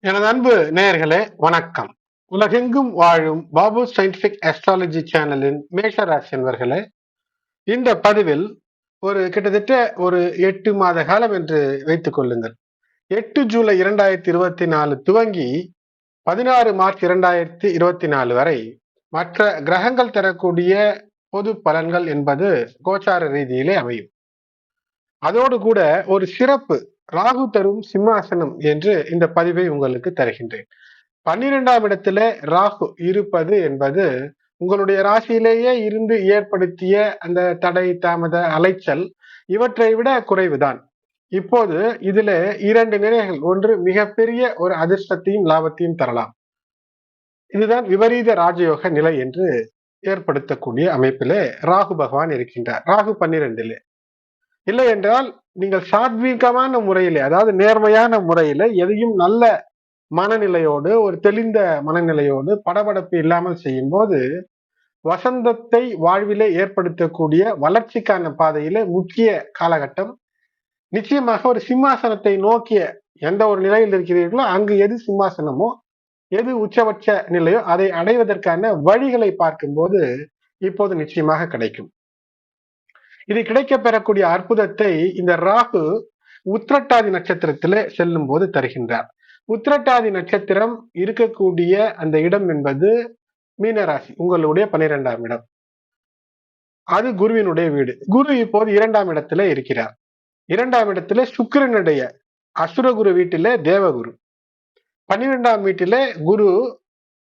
எனது அன்பு நேயர்களே வணக்கம். உலகெங்கும் வாழும் பாபு சயின்டிபிக் அஸ்ட்ராலஜி சேனலின் மேஷராசி என்பர்களே இந்த பதிவில் ஒரு கிட்டத்தட்ட ஒரு எட்டு மாத காலம் என்று வைத்துக் கொள்ளுங்கள். எட்டு ஜூலை இரண்டாயிரத்தி இருபத்தி நாலு துவங்கி பதினாறு மார்ச் இரண்டாயிரத்தி இருபத்தி நாலு வரை மற்ற கிரகங்கள் தரக்கூடிய பொது பலன்கள் என்பது கோச்சார ரீதியிலே அமையும். அதோடு கூட ஒரு சிறப்பு ராகு தரும் சிம்மாசனம் என்று இந்த பதிவை உங்களுக்கு தருகின்றேன். பன்னிரெண்டாம் இடத்துல ராகு இருப்பது என்பது உங்களுடைய ராசியிலேயே இருந்து ஏற்படுத்திய அந்த தடை தாமத அலைச்சல் இவற்றை விட குறைவுதான். இப்போது இதுல இரண்டு நிலைகள். ஒன்று மிகப்பெரிய ஒரு அதிர்ஷ்டத்தையும் லாபத்தையும் தரலாம். இதுதான் விபரீத ராஜயோக நிலை என்று ஏற்படுத்தக்கூடிய அமைப்பிலே ராகு பகவான் இருக்கின்றார். ராகு பன்னிரெண்டிலே. இல்லை என்றால் நீங்கள் சாத்வீகமான முறையில் அதாவது நேர்மையான முறையில எதையும் நல்ல மனநிலையோடு ஒரு தெளிந்த மனநிலையோடு படபடப்பு இல்லாமல் செய்யும் போது வசந்தத்தை வாழ்விலே ஏற்படுத்தக்கூடிய வளர்ச்சிக்கான பாதையில முக்கிய காலகட்டம். நிச்சயமாக ஒரு சிம்மாசனத்தை நோக்கிய எந்த ஒரு நிலையில் இருக்கிறீர்களோ அங்கு எது சிம்மாசனமோ எது உச்சபட்ச நிலையோ அதை அடைவதற்கான வழிகளை பார்க்கும்போது இப்போது நிச்சயமாக கிடைக்கும். இது கிடைக்க பெறக்கூடிய அற்புதத்தை இந்த ராகு உத்திரட்டாதி நட்சத்திரத்திலே செல்லும் போது தருகின்றார். உத்திரட்டாதி நட்சத்திரம் இருக்கக்கூடிய அந்த இடம் என்பது மீனராசி உங்களுடைய பனிரெண்டாம் இடம். அது குருவினுடைய வீடு. குரு இப்போது இரண்டாம் இடத்துல இருக்கிறார். இரண்டாம் இடத்துல சுக்கிரனுடைய அசுரகுரு வீட்டிலே தேவகுரு. பன்னிரெண்டாம் வீட்டிலே குரு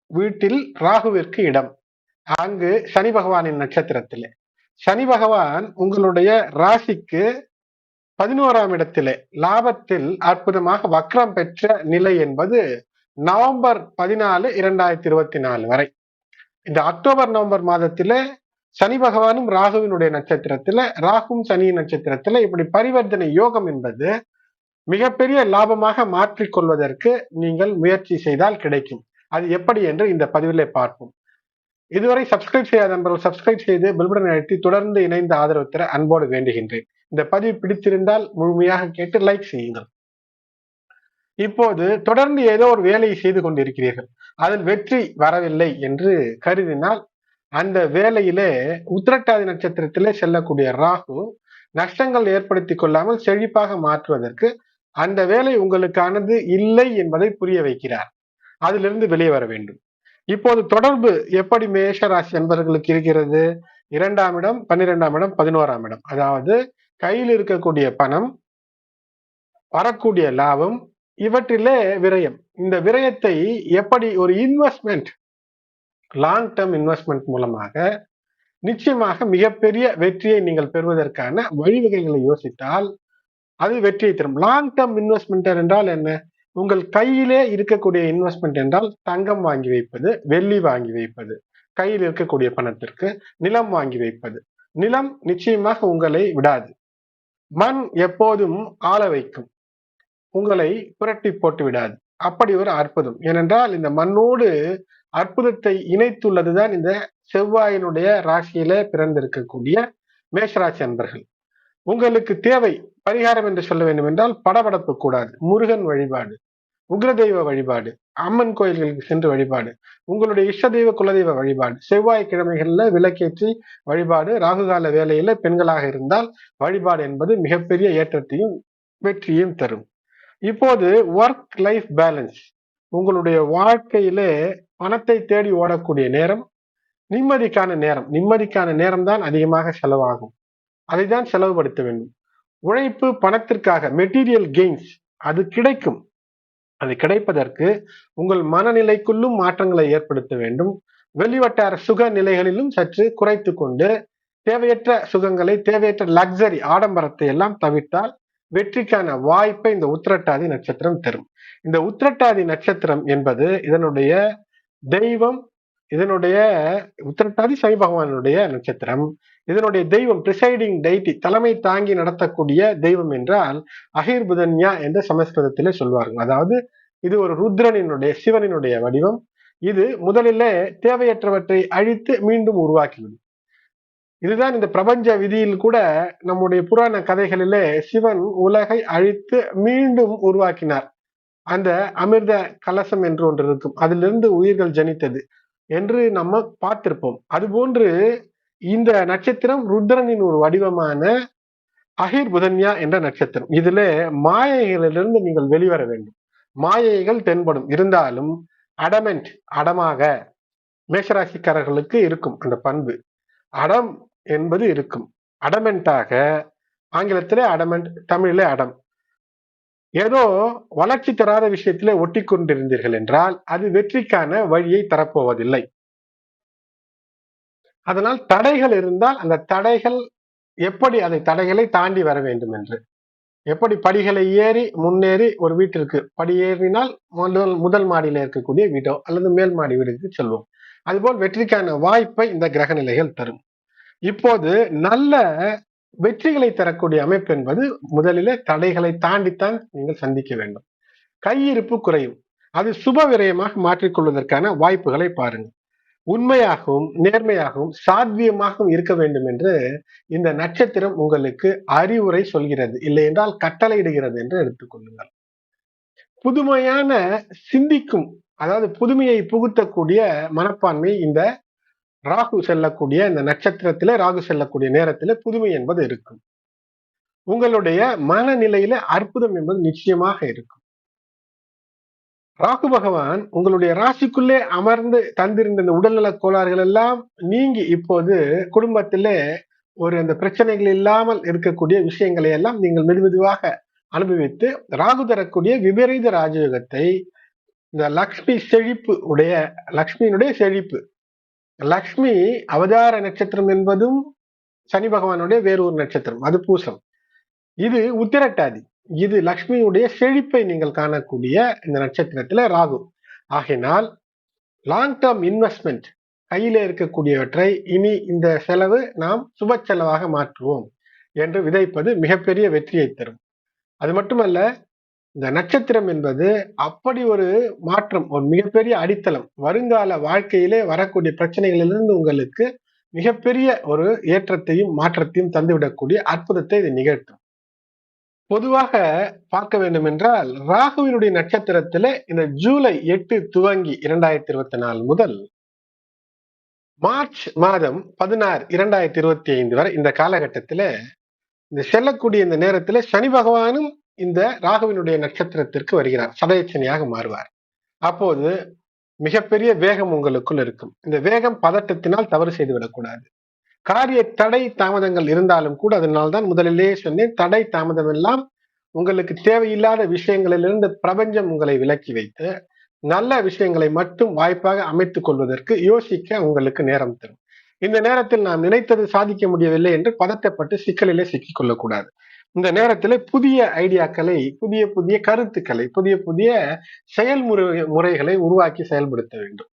வீட்டில் ராகுவிற்கு இடம். அங்கு சனி பகவானின் நட்சத்திரத்திலே. சனி பகவான் உங்களுடைய ராசிக்கு பதினோராம் இடத்திலே லாபத்தில் அற்புதமாக வக்ரம் பெற்ற நிலை என்பது நவம்பர் பதினாலு இரண்டாயிரத்தி இருபத்தி நாலு வரை. இந்த அக்டோபர் நவம்பர் மாதத்திலே சனி பகவானும் ராகுவினுடைய நட்சத்திரத்துல ராகும் சனி நட்சத்திரத்துல இப்படி பரிவர்த்தனை யோகம் என்பது மிகப்பெரிய லாபமாக மாற்றிக்கொள்வதற்கு நீங்கள் முயற்சி செய்தால் கிடைக்கும். அது எப்படி என்று இந்த பதிவிலே பார்ப்போம். இதுவரை சப்ஸ்கிரைப் செய்யாத நண்பர்கள் சப்ஸ்கிரைப் செய்து பெல்படன் அழைத்து தொடர்ந்து இணைந்து ஆதரவு தர அன்போடு வேண்டுகின்றேன். இந்த பதிவு பிடித்திருந்தால் முழுமையாக கேட்டு லைக் செய்யுங்கள். இப்போது தொடர்ந்து ஏதோ ஒரு வேலையை செய்து கொண்டிருக்கிறீர்கள். அதில் வெற்றி வரவில்லை என்று கருதினால் அந்த வேலையிலே உத்திரட்டாதி நட்சத்திரத்திலே செல்லக்கூடிய ராகு நஷ்டங்கள் ஏற்படுத்தி கொள்ளாமல் செழிப்பாக மாற்றுவதற்கு அந்த வேலை உங்களுக்கானது இல்லை என்பதை புரிய வைக்கிறார். அதிலிருந்து வெளியே வர வேண்டும். இப்போது தொடர்பு எப்படி மேஷராசி என்பவர்களுக்கு இருக்கிறது? இரண்டாம் இடம் பன்னிரெண்டாம் இடம் பதினோராம் இடம். அதாவது கையில் இருக்கக்கூடிய பணம் வரக்கூடிய லாபம் இவற்றிலே விரயம். இந்த விரயத்தை எப்படி ஒரு இன்வெஸ்ட்மெண்ட் லாங் டேர்ம் இன்வெஸ்ட்மெண்ட் மூலமாக நிச்சயமாக மிகப்பெரிய வெற்றியை நீங்கள் பெறுவதற்கான வழிவகைகளை யோசித்தால் அது வெற்றியை தரும். லாங் டேர்ம் இன்வெஸ்ட்மெண்ட் என்றால் என்ன? உங்கள் கையிலே இருக்கக்கூடிய இன்வெஸ்ட்மெண்ட் என்றால் தங்கம் வாங்கி வைப்பது வெள்ளி வாங்கி வைப்பது. கையில் இருக்கக்கூடிய பணத்திற்கு நிலம் வாங்கி வைப்பது. நிலம் நிச்சயமாக உங்களை விடாது. மண் எப்போதும் ஆள வைக்கும். உங்களை புரட்டி போட்டு விடாது. அப்படி ஒரு அற்புதம். ஏனென்றால் இந்த மண்ணோடு அற்புதத்தை இணைத்துள்ளதுதான் இந்த செவ்வாயினுடைய ராசியில பிறந்திருக்கக்கூடிய மேஷராசி அன்பர்கள். உங்களுக்கு தேவை பரிகாரம் என்று சொல்ல வேண்டும் என்றால் படபடப்பு கூடாது. முருகன் வழிபாடு உக்ரதெய்வ வழிபாடு அம்மன் கோயில்களுக்கு சென்று வழிபாடு உங்களுடைய இஷ்ட தெய்வ குலதெய்வ வழிபாடு செவ்வாய் கிழமைகள்ல விளக்கேற்றி வழிபாடு ராகுகால வேலையில பெண்களாக இருந்தால் வழிபாடு என்பது மிகப்பெரிய ஏற்றத்தையும் வெற்றியும் தரும். இப்போது ஒர்க் லைஃப் பேலன்ஸ் உங்களுடைய வாழ்க்கையிலே பணத்தை தேடி ஓடக்கூடிய நேரம் நிம்மதிக்கான நேரம். நிம்மதிக்கான நேரம் தான் அதிகமாக செலவாகும். அதை தான் செலவுபடுத்த வேண்டும். உழைப்பு பணத்திற்காக மெட்டீரியல் கெயின்ஸ் அது கிடைக்கும். அது கிடைப்பதற்கு உங்கள் மனநிலைக்குள்ளும் மாற்றங்களை ஏற்படுத்த வேண்டும். வெளிவட்டார சுக நிலைகளிலும் சற்று குறைத்து கொண்டு தேவையற்ற சுகங்களை தேவையற்ற லக்ஸரி ஆடம்பரத்தை எல்லாம் தவிர்த்தால் வெற்றிக்கான வாய்ப்பை இந்த உத்திரட்டாதி நட்சத்திரம் தரும். இந்த உத்திரட்டாதி நட்சத்திரம் என்பது இதனுடைய தெய்வம் இதனுடைய உத்திரட்டாதி சனி பகவானுடைய நட்சத்திரம். இதனுடைய தெய்வம் பிரிசைடிங் டைட்டி தலைமை தாங்கி நடத்தக்கூடிய தெய்வம் என்றால் அகிர்புதன்யா என்று சமஸ்கிருதத்திலே சொல்வார்கள். அதாவது இது ஒரு ருத்ரனினுடைய சிவனினுடைய வடிவம். இது முதலிலே தேவையற்றவற்றை அழித்து மீண்டும் உருவாக்கிவிடும். இதுதான் இந்த பிரபஞ்ச விதியில் கூட நம்முடைய புராண கதைகளிலே சிவன் உலகை அழித்து மீண்டும் உருவாக்கினார். அந்த அமிர்த கலசம் என்று ஒன்று இருக்கும். அதிலிருந்து உயிர்கள் ஜனித்தது என்று நம்ம பார்த்திருப்போம். அதுபோன்று இந்த நட்சத்திரம் ருத்ரனின் ஒரு வடிவமான அகிர் புதன்யா என்ற நட்சத்திரம். இதுல மாயைகளிலிருந்து நீங்கள் வெளிவர வேண்டும். மாயைகள் தென்படும். இருந்தாலும் அடமெண்ட் அடமாக மேஷராசிக்காரர்களுக்கு இருக்கும் அந்த பண்பு. அடம் என்பது இருக்கும். அடமெண்டாக ஆங்கிலத்திலே அடமெண்ட் தமிழிலே அடம். ஏதோ வளர்ச்சி தராத விஷயத்திலே ஒட்டி கொண்டிருந்தீர்கள் என்றால் அது வெற்றிக்கான வழியை தரப்போவதில்லை. அதனால் தடைகள் இருந்தால் அந்த தடைகள் எப்படி அதை தடைகளை தாண்டி வர வேண்டும் என்று எப்படி படிகளை ஏறி முன்னேறி ஒரு வீட்டிற்கு படி ஏறினால் முதல் முதல் மாடியில இருக்கக்கூடிய வீடோ அல்லது மேல் மாடி வீடுக்கு செல்வோம். அதுபோல் வெற்றிக்கான வாய்ப்பை இந்த கிரக நிலைகள் தரும். இப்போது நல்ல வெற்றிகளை தரக்கூடிய அமைப்பு என்பது முதலிலே தடைகளை தாண்டித்தான் நீங்கள் சந்திக்க வேண்டும். கையிருப்பு குறையும். அது சுப விரயமாக மாற்றிக்கொள்வதற்கான வாய்ப்புகளை பாருங்கள். உண்மையாகவும் நேர்மையாகவும் சாத்தியமாகவும் இருக்க வேண்டும் என்று இந்த நட்சத்திரம் உங்களுக்கு அறிவுரை சொல்கிறது. இல்லை என்றால் கட்டளையிடுகிறது என்று எடுத்துக்கொள்ளுங்கள் புதுமையான சிந்திக்கும் அதாவது புதுமையை புகுத்தக்கூடிய மனப்பான்மை இந்த ராகு செல்லக்கூடிய இந்த நட்சத்திரத்தில ராகு செல்லக்கூடிய நேரத்துல புதுமை என்பது இருக்கும். உங்களுடைய மனநிலையில அற்புதம் என்பது நிச்சயமாக இருக்கும். ராகு பகவான் உங்களுடைய ராசிக்குள்ளே அமர்ந்து தந்திருந்த இந்த உடல்நல கோளாறுகள் எல்லாம் நீங்கி இப்போது குடும்பத்திலே ஒரு அந்த பிரச்சனைகள் இல்லாமல் இருக்கக்கூடிய விஷயங்களை எல்லாம் நீங்கள் மெதுமெதுவாக அனுபவித்து ராகு தரக்கூடிய விபரீத ராஜயோகத்தை இந்த லக்ஷ்மி செழிப்பு உடைய லக்ஷ்மியினுடைய செழிப்பு. லக்ஷ்மி அவதார நட்சத்திரம் என்பதும் சனி பகவானுடைய வேறொரு நட்சத்திரம் அது பூசம். இது உத்திரட்டாதி. இது லக்ஷ்மியுடைய செழிப்பை நீங்கள் காணக்கூடிய இந்த நட்சத்திரத்துல ராகு. ஆகினால் லாங் டேர்ம் இன்வெஸ்ட்மெண்ட் கையில இருக்கக்கூடியவற்றை இனி இந்த செலவு நாம் சுப செலவாக மாற்றுவோம் என்று விதைப்பது மிகப்பெரிய வெற்றியை தரும். அது மட்டுமல்ல இந்த நட்சத்திரம் என்பது அப்படி ஒரு மாற்றம் ஒரு மிகப்பெரிய அடித்தளம். வருங்கால வாழ்க்கையிலே வரக்கூடிய பிரச்சனைகளிலிருந்து உங்களுக்கு மிகப்பெரிய ஒரு ஏற்றத்தையும் மாற்றத்தையும் தந்துவிடக்கூடிய அற்புதத்தை இது நிகழ்த்தும். பொதுவாக பார்க்க வேண்டும் என்றால் ராகுவினுடைய நட்சத்திரத்துல இந்த ஜூலை எட்டு துவங்கி இரண்டாயிரத்தி இருபத்தி நாலு முதல் மார்ச் மாதம் பதினாறு இரண்டாயிரத்தி இருபத்தி ஐந்து வரை இந்த காலகட்டத்துல இந்த செல்லக்கூடிய இந்த நேரத்தில் சனி பகவானும் இந்த ராகுவினுடைய நட்சத்திரத்திற்கு வருகிறார். சதயச்சனியாக மாறுவார். அப்போது மிகப்பெரிய வேகம் உங்களுக்குள் இருக்கும். இந்த வேகம் பதட்டத்தினால் தவறு செய்து விடக்கூடாது காரிய தடை தாமதங்கள் இருந்தாலும் கூட அதனால்தான் முதலிலே சொன்னேன் தடை தாமதம் எல்லாம் உங்களுக்கு தேவையில்லாத விஷயங்களிலிருந்து பிரபஞ்சம் உங்களை விலக்கி வைத்து நல்ல விஷயங்களை மட்டும் வாய்ப்பாக அமைத்துக் கொள்வதற்கு யோசிக்க உங்களுக்கு நேரம் தரும். இந்த நேரத்தில் நாம் நினைத்தது சாதிக்க முடியவில்லை என்று பதட்டப்பட்டு சிக்கலிலே சிக்கிக் கொள்ளக்கூடாது. இந்த நேரத்தில் புதிய ஐடியாக்களை புதிய புதிய கருத்துக்களை புதிய புதிய செயல்முறை முறைகளை உருவாக்கி செயல்படுத்த வேண்டும்.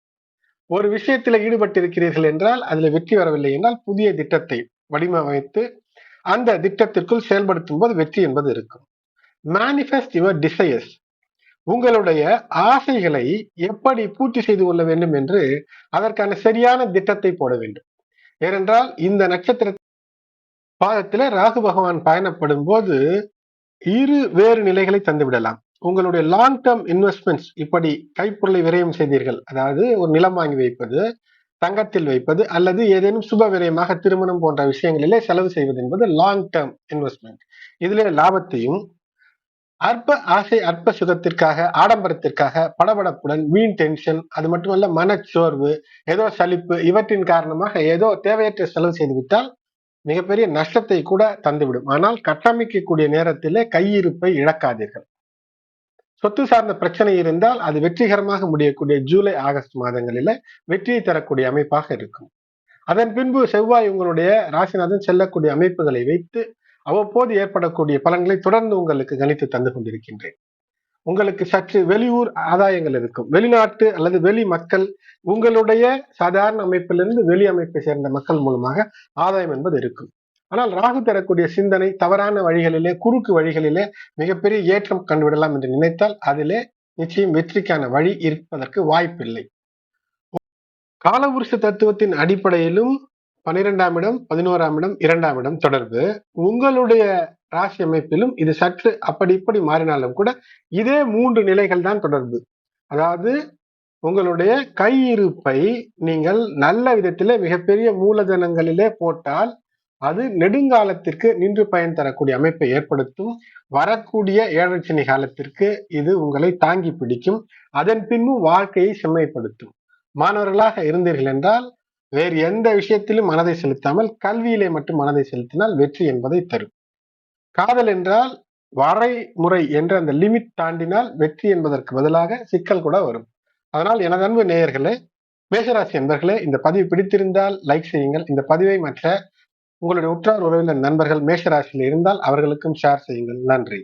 ஒரு விஷயத்தில் ஈடுபட்டிருக்கிறீர்கள் என்றால் அதுல வெற்றி வரவில்லை என்றால் புதிய திட்டத்தை வடிவமைத்து அந்த திட்டத்திற்குள் செயல்படுத்தும் போது வெற்றி என்பது இருக்கும். மேனிஃபெஸ்ட் யுவர் டிசையர்ஸ் உங்களுடைய ஆசைகளை எப்படி பூர்த்தி செய்து கொள்ள வேண்டும் என்று அதற்கான சரியான திட்டத்தை போட வேண்டும். ஏனென்றால் இந்த நட்சத்திர பாதத்தில் ராகு பகவான் பயணப்படும் போது இரு வேறு நிலைகளை தந்துவிடலாம். உங்களுடைய லாங் டேர்ம் இன்வெஸ்ட்மெண்ட்ஸ் இப்படி கைப்பொருளை விரயம் செய்தீர்கள். அதாவது ஒரு நிலம் வாங்கி வைப்பது தங்கத்தில் வைப்பது அல்லது ஏதேனும் சுப விரயமாக திருமணம் போன்ற விஷயங்களிலே செலவு செய்வது என்பது லாங் டேர்ம் இன்வெஸ்ட்மெண்ட் இதிலே லாபத்தையும் அற்ப ஆசை அற்ப சுகத்திற்காக ஆடம்பரத்திற்காக படபடப்புடன் வீண் டென்ஷன் அது மட்டுமல்ல மனச்சோர்வு ஏதோ சலிப்பு இவற்றின் காரணமாக ஏதோ தேவையற்ற செலவு செய்துவிட்டால் மிகப்பெரிய நஷ்டத்தை கூட தந்துவிடும். ஆனால் கட்டமைக்கக்கூடிய நேரத்திலே கையிருப்பை இழக்காதீர்கள். சொத்து சார்ந்த பிரச்சனை இருந்தால் அது வெற்றிகரமாக முடியக்கூடிய ஜூலை ஆகஸ்ட் மாதங்களில வெற்றியை தரக்கூடிய அமைப்பாக இருக்கும். அதன் பின்பு செவ்வாய் உங்களுடைய ராசிநாதன் செல்லக்கூடிய அமைப்புகளை வைத்து அவ்வப்போது ஏற்படக்கூடிய பலன்களை தொடர்ந்து உங்களுக்கு கணித்து தந்து கொண்டிருக்கின்றேன். உங்களுக்கு சற்று வெளியூர் ஆதாயங்கள் இருக்கும். வெளிநாட்டு அல்லது வெளி மக்கள் உங்களுடைய சாதாரண அமைப்பிலிருந்து வெளி அமைப்பை சேர்ந்த மக்கள் மூலமாக ஆதாயம் என்பது இருக்கும். ஆனால் ராகு தரக்கூடிய சிந்தனை தவறான வழிகளிலே குறுக்கு வழிகளிலே மிகப்பெரிய ஏற்றம் கண்டுவிடலாம் என்று நினைத்தால் அதிலே நிச்சயம் வெற்றிக்கான வழி இருப்பதற்கு வாய்ப்பில்லை. காலபுருஷ தத்துவத்தின் அடிப்படையிலும் பனிரெண்டாம் இடம் பதினோராம் இடம் இரண்டாம் இடம் தொடர்பு. உங்களுடைய ராசி அமைப்பிலும் இது சற்று அப்படி இப்படி மாறினாலும் கூட இதே மூன்று நிலைகள் தான் தொடர்பு. அதாவது உங்களுடைய கையிருப்பை நீங்கள் நல்ல விதத்திலே மிகப்பெரிய மூலதனங்களிலே போட்டால் அது நெடுங்காலத்திற்கு நின்று பயன் தரக்கூடிய அமைப்பை ஏற்படுத்தும். வரக்கூடிய ஏழரை காலத்திற்கு இது உங்களை தாங்கி பிடிக்கும். அதன் பின்பும் வாழ்க்கையை செம்மைப்படுத்தும். மாணவர்களாக இருந்தீர்கள் என்றால் வேறு எந்த விஷயத்திலும் மனதை செலுத்தாமல் கல்வியிலே மட்டும் மனதை செலுத்தினால் வெற்றி என்பதை தரும். காதல் என்றால் வரைமுறை என்ற அந்த லிமிட் தாண்டினால் வெற்றி என்பதற்கு பதிலாக சிக்கல் கூட வரும். அதனால் எனது அன்பு நேயர்களே மேஷராசி என்பர்களே இந்த பதிவு பிடித்திருந்தால் லைக் செய்யுங்கள். இந்த பதிவை மற்ற உங்களுடைய உற்றார் உறவினர் நண்பர்கள் மேஷராசியில் இருந்தால் அவர்களுக்கும் ஷேர் செய்யுங்கள். நன்றி.